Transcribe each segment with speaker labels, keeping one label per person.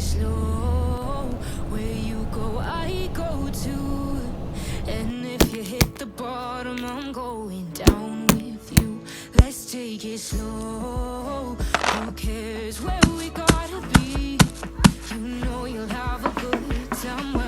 Speaker 1: slow. Where you go, I go too. And if you hit the bottom, I'm going down with you. Let's take it slow. Who cares where we gotta be? You know you'll have a good time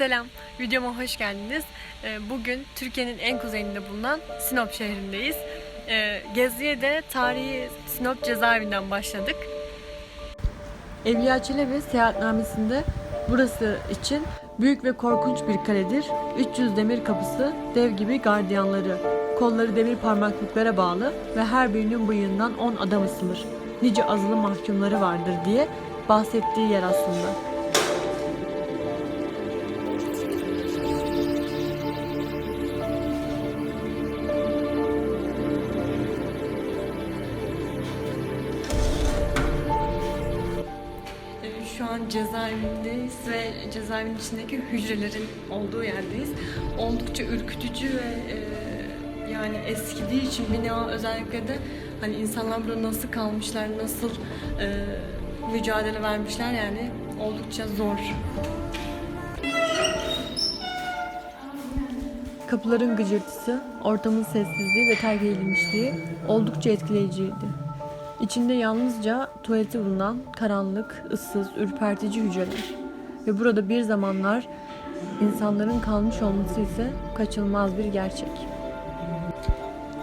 Speaker 2: Selam, videoma hoş geldiniz. Ee, Bugün Türkiye'nin en kuzeyinde bulunan Sinop şehrindeyiz. Ee, Geziye de tarihi Sinop cezaevinden başladık. Evliya Çelebi seyahatnamesinde burası için büyük ve korkunç bir kaledir. 300 demir kapısı, dev gibi gardiyanları, kolları demir parmaklıklara bağlı ve her birinin bıyığından 10 adam ısınır. Nice azılı mahkumları vardır diye bahsettiği yer aslında. An cezaevindeyiz ve cezaevinin içindeki hücrelerin olduğu yerdeyiz. Oldukça ürkütücü ve e, yani eskidiği için bina özellikle de hani insanlar burada nasıl kalmışlar, nasıl e, mücadele vermişler yani oldukça zor. Kapıların gıcırtısı, ortamın sessizliği ve terk edilmişliği oldukça etkileyiciydi. İçinde yalnızca tuvaleti bulunan karanlık, ıssız, ürpertici hücreler. Ve burada bir zamanlar insanların kalmış olması ise kaçınılmaz bir gerçek.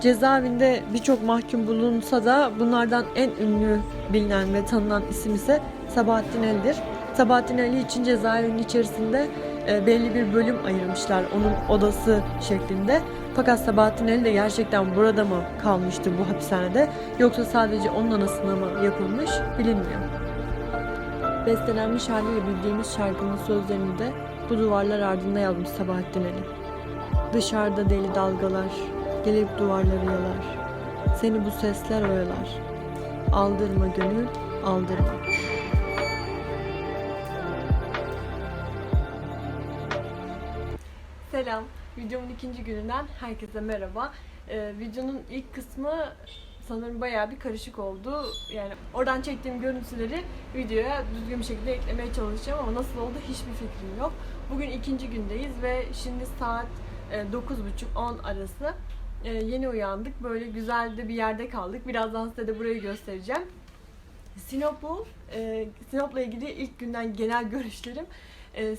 Speaker 2: Cezaevinde birçok mahkum bulunsa da bunlardan en ünlü bilinen ve tanınan isim ise Sabahattin Ali'dir. Sabahattin Ali için cezaevinin içerisinde belli bir bölüm ayırmışlar onun odası şeklinde. Fakat Sabahattin Ali de gerçekten burada mı kalmıştı bu hapishanede yoksa sadece onun anısına mı yapılmış bilinmiyor. Bestelenmiş haliyle bildiğimiz şarkının sözlerini de bu duvarlar ardında yazmış Sabahattin Ali. Dışarıda deli dalgalar, gelip duvarları yalar. Seni bu sesler oyalar. Aldırma gönül, aldırma. Selam. Videomun ikinci gününden herkese merhaba. Ee, videonun ilk kısmı sanırım bayağı bir karışık oldu. Yani oradan çektiğim görüntüleri videoya düzgün bir şekilde eklemeye çalışacağım ama nasıl oldu hiçbir fikrim yok. Bugün ikinci gündeyiz ve şimdi saat e, 9.30-10 arası. E, yeni uyandık. Böyle güzel de bir yerde kaldık. Birazdan size de burayı göstereceğim. Sinop'u, e, Sinop'la ilgili ilk günden genel görüşlerim. E,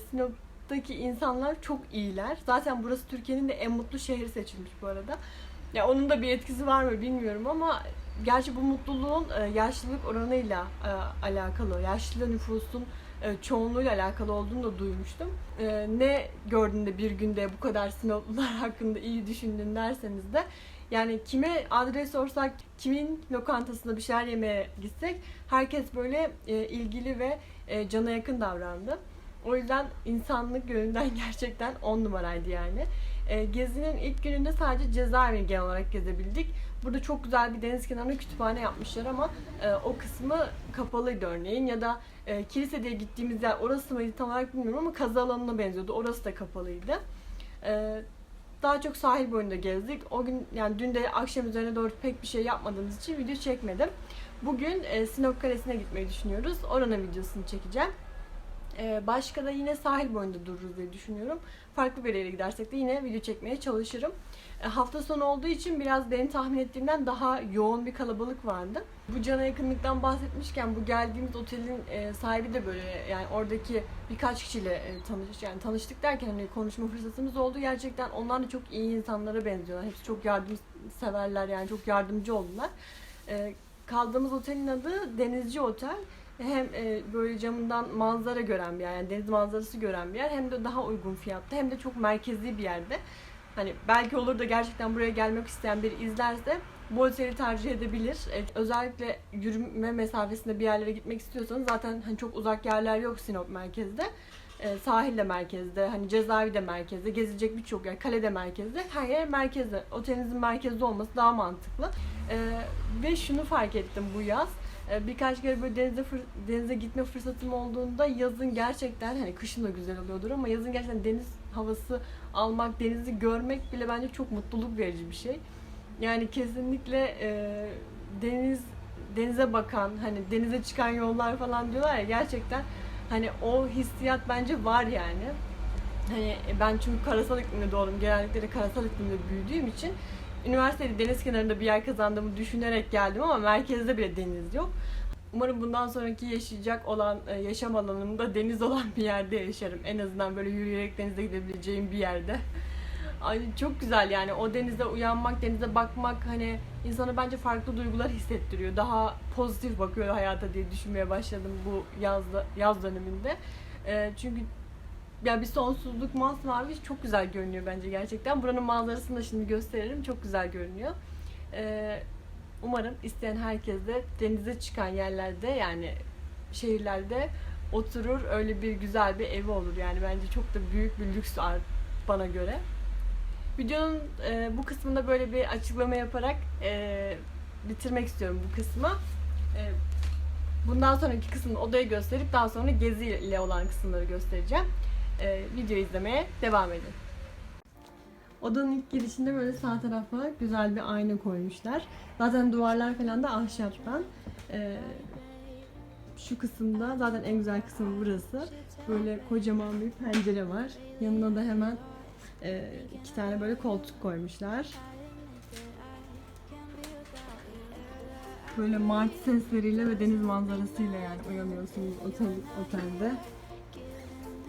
Speaker 2: Sinop'taki insanlar çok iyiler. Zaten burası Türkiye'nin de en mutlu şehri seçilmiş bu arada. Ya onun da bir etkisi var mı bilmiyorum ama gerçi bu mutluluğun e, yaşlılık oranıyla e, alakalı, yaşlı nüfusun e, çoğunluğuyla alakalı olduğunu da duymuştum. Ne gördüğünde bir günde bu kadar Sinoplular hakkında iyi düşündün derseniz de yani kime adres sorsak, kimin lokantasında bir şeyler yemeye gitsek herkes böyle ilgili ve cana yakın davrandı. O yüzden insanlık yönünden gerçekten on numaraydı yani. E, gezinin ilk gününde sadece cezaevini genel olarak gezebildik. Burada çok güzel bir deniz kenarında kütüphane yapmışlar ama e, o kısmı kapalıydı örneğin ya da e, kilise diye gittiğimiz yer orası mıydı tam olarak bilmiyorum ama kazı alanına benziyordu. Orası da kapalıydı. E, daha çok sahil boyunda gezdik. O gün yani dün de akşam üzerine doğru pek bir şey yapmadığımız için video çekmedim. Bugün e, Sinop Kalesi'ne gitmeyi düşünüyoruz. Oranın videosunu çekeceğim. E, başka da yine sahil boyunda dururuz diye düşünüyorum. Farklı bir yere gidersek de yine video çekmeye çalışırım. E, hafta sonu olduğu için biraz benim tahmin ettiğimden daha yoğun bir kalabalık vardı. Bu cana yakınlıktan bahsetmişken bu geldiğimiz otelin e, sahibi de böyle yani oradaki birkaç kişiyle e, tanış yani tanıştık derken hani konuşma fırsatımız oldu. Gerçekten onlar da çok iyi insanlara benziyorlar. Hepsi çok yardımseverler yani çok yardımcı oldular. E, kaldığımız otelin adı Denizci Otel. Hem e, böyle camından manzara gören bir yer, yani deniz manzarası gören bir yer hem de daha uygun fiyatlı hem de çok merkezi bir yerde. Hani belki olur da gerçekten buraya gelmek isteyen biri izlerse bu oteli tercih edebilir. E, özellikle yürüme mesafesinde bir yerlere gitmek istiyorsanız zaten hani çok uzak yerler yok Sinop merkezde. E, sahil de merkezde, hani cezaevi de merkezde, gezilecek birçok yer, kale de merkezde, her yer merkezde. Otelinizin merkezde olması daha mantıklı. E, ve şunu fark ettim bu yaz. E, birkaç kere böyle denize denize gitme fırsatım olduğunda yazın gerçekten hani kışın da güzel oluyordur ama yazın gerçekten deniz havası almak, denizi görmek bile bence çok mutluluk verici bir şey. Yani kesinlikle e, deniz denize bakan hani denize çıkan yollar falan diyorlar ya gerçekten hani o hissiyat bence var yani. Hani ben çünkü karasal iklimde doğdum. Genellikle de karasal iklimde büyüdüğüm için üniversitede deniz kenarında bir yer kazandığımı düşünerek geldim ama merkezde bile deniz yok. Umarım bundan sonraki yaşayacak olan e, yaşam alanımda deniz olan bir yerde yaşarım. En azından böyle yürüyerek denize gidebileceğim bir yerde. Ay çok güzel yani o denize uyanmak, denize bakmak hani insana bence farklı duygular hissettiriyor. Daha pozitif bakıyor hayata diye düşünmeye başladım bu yazda, yaz döneminde. Ee, çünkü ya bir sonsuzluk masmavi çok güzel görünüyor bence gerçekten. Buranın manzarasını da şimdi gösteririm. Çok güzel görünüyor. Ee, umarım isteyen herkes de denize çıkan yerlerde yani şehirlerde oturur öyle bir güzel bir evi olur. Yani bence çok da büyük bir lüks bana göre. Videonun e, bu kısmında böyle bir açıklama yaparak e, bitirmek istiyorum bu kısmı. E, bundan sonraki kısmını odayı gösterip daha sonra gezi ile olan kısımları göstereceğim. E, video izlemeye devam edin. Odanın ilk girişinde böyle sağ tarafa güzel bir ayna koymuşlar. Zaten duvarlar falan da ahşaptan. E, şu kısımda zaten en güzel kısmı burası. Böyle kocaman bir pencere var. Yanına da hemen e, iki tane böyle koltuk koymuşlar. Böyle martı sesleriyle ve deniz manzarasıyla yani uyanıyorsunuz otel, otelde.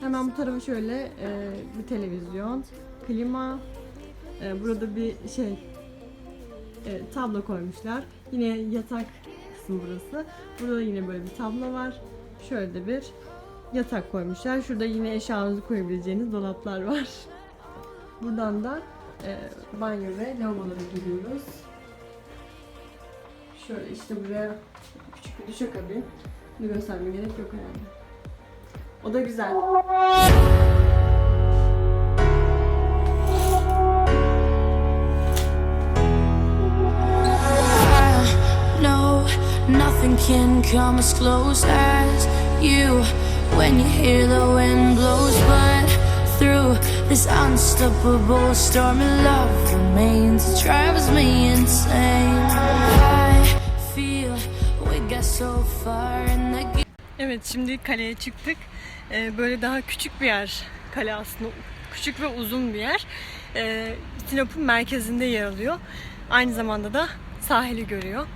Speaker 2: Hemen bu tarafa şöyle e, bir televizyon, klima, e, burada bir şey e, tablo koymuşlar. Yine yatak kısmı burası. Burada da yine böyle bir tablo var. Şöyle de bir yatak koymuşlar. Şurada yine eşyanızı koyabileceğiniz dolaplar var. Buradan da e, banyo ve lavabolara giriyoruz. Şöyle işte buraya küçük bir duşakabin. Bunu göstermeye gerek yok herhalde. O da güzel.
Speaker 1: No, nothing can come as close as you when you hear the wind blows. But through this unstoppable storm, your love remains. It drives me insane. I feel we got so far in the
Speaker 2: Evet şimdi kaleye çıktık. Ee, böyle daha küçük bir yer kale aslında. Küçük ve uzun bir yer. Ee, Sinop'un merkezinde yer alıyor. Aynı zamanda da sahili görüyor.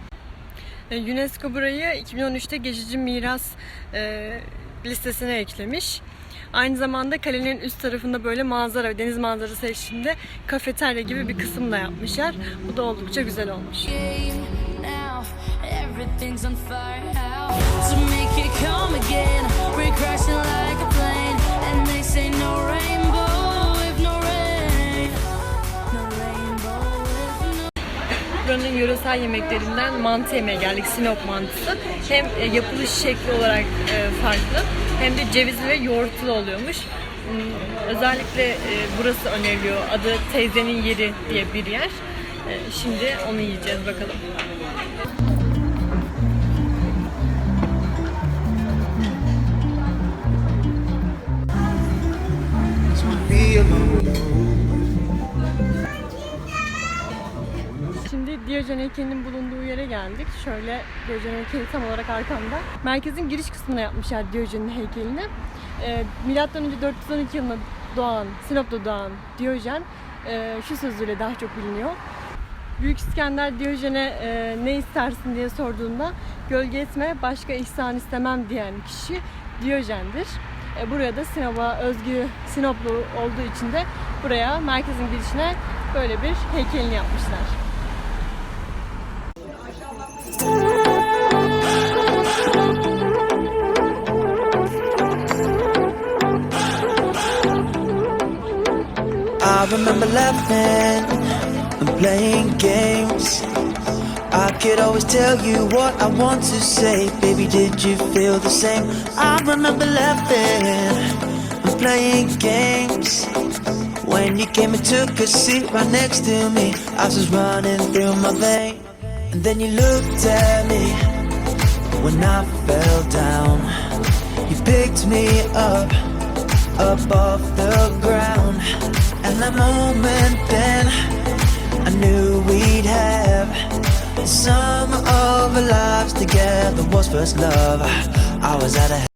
Speaker 2: Ee, UNESCO burayı 2013'te geçici miras e, listesine eklemiş. Aynı zamanda kalenin üst tarafında böyle manzara deniz manzarası eşliğinde kafeterya gibi bir kısım da yapmışlar. Bu da oldukça güzel olmuş.
Speaker 1: Everything's on fire now. So make it come again. We're crashing like
Speaker 2: Buranın yöresel yemeklerinden mantı yemeye geldik. Sinop mantısı. Hem e, yapılış şekli olarak e, farklı hem de cevizli ve yoğurtlu oluyormuş. Hmm, Özellikle e, burası öneriliyor. Adı teyzenin yeri diye bir yer. Şimdi onu yiyeceğiz bakalım.
Speaker 3: be alone.
Speaker 2: Şimdi Diyojen heykelinin bulunduğu yere geldik. Şöyle Diyojen heykeli tam olarak arkamda. Merkezin giriş kısmına yapmışlar Diyojen'in heykelini. Ee, Milattan önce 412 yılında doğan, Sinop'ta doğan Diyojen e, şu sözüyle daha çok biliniyor. Büyük İskender Diyojen'e e, ne istersin diye sorduğunda gölge etme başka ihsan istemem diyen kişi Diyojen'dir. E, buraya da Sinop'a özgü Sinoplu olduğu için de buraya merkezin girişine böyle bir heykelini yapmışlar.
Speaker 3: Remember laughing and playing games. I could always tell you what I want to say. Baby, did you feel the same? I remember laughing and playing games. When you came and took a seat right next to me, I was just running through my veins. And then you looked at me when I fell down. You picked me up, up off the ground. And moment then, I knew we'd have some of our lives together was first love. I was at a